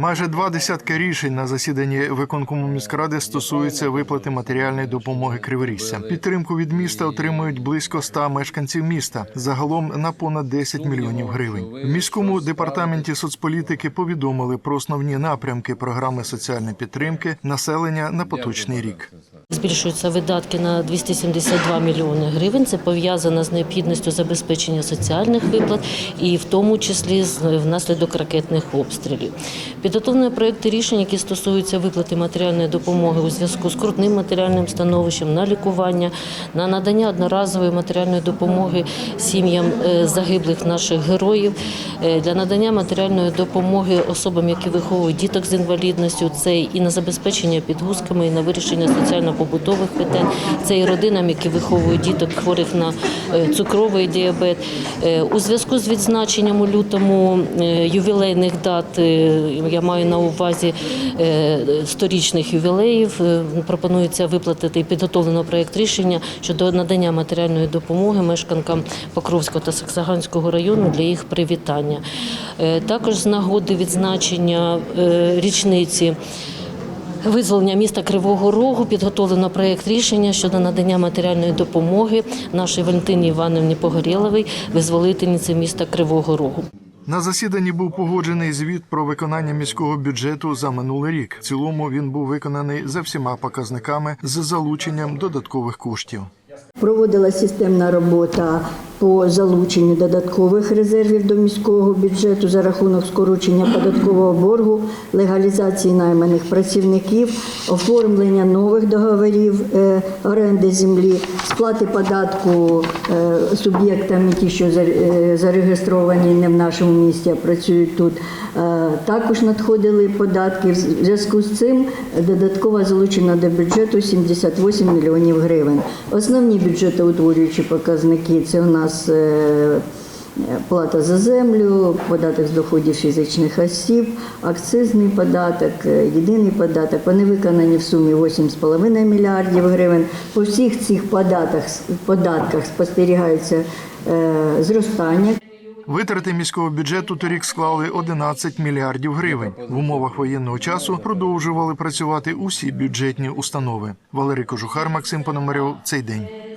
Майже два десятки рішень на засіданні виконкому міськради стосуються виплати матеріальної допомоги Криворіжцям. Підтримку від міста отримують близько 100 мешканців міста, загалом на понад 10 мільйонів гривень. В міському департаменті соцполітики повідомили про основні напрямки програми соціальної підтримки населення на поточний рік. Збільшуються видатки на 272 мільйони гривень. Це пов'язано з необхідністю забезпечення соціальних виплат і в тому числі внаслідок ракетних обстрілів. Підготовлені проекти рішень, які стосуються виплати матеріальної допомоги у зв'язку з крутним матеріальним становищем на лікування, на надання одноразової матеріальної допомоги сім'ям е, загиблих наших героїв, е, для надання матеріальної допомоги особам, які виховують діток з інвалідністю. Це і на забезпечення підгузками, і на вирішення соціально-побутових питань. Це і родинам, які виховують діток хворих на е, цукровий діабет. Е, У зв'язку з відзначенням у лютому е, ювілейних дат, я маю на увазі сторічних ювілеїв, пропонується виплатити і підготовлено проєкт рішення щодо надання матеріальної допомоги мешканкам Покровського та Саксаганського району для їх привітання. Також з нагоди відзначення річниці. Визволення міста Кривого Рогу підготовлено проєкт рішення щодо надання матеріальної допомоги нашій Валентині Іванівні Погорєловій, визволительниці міста Кривого Рогу. На засіданні був погоджений звіт про виконання міського бюджету за минулий рік. В цілому він був виконаний за всіма показниками з залученням додаткових коштів. Проводила системна робота по залученню додаткових резервів до міського бюджету за рахунок скорочення податкового боргу, легалізації найманих працівників, оформлення нових договорів е, оренди землі, сплати податку е, суб'єктам, ті, що е, зареєстровані не в нашому місті, а працюють тут. Також надходили податки. В зв'язку з цим додатково залучено до бюджету 78 мільйонів гривень. Основні бюджетоутворюючі показники це у нас е, плата за землю, податок з доходів фізичних осіб, акцизний податок, е, єдиний податок. Вони виконані в сумі 8,5 мільярдів гривень. По всіх цих податках, податках спостерігається е, зростання. Витрати міського бюджету торік склали 11 мільярдів гривень. В умовах воєнного часу продовжували працювати усі бюджетні установи. Валерій Кожухар, Максим Пономарьов. Цей день.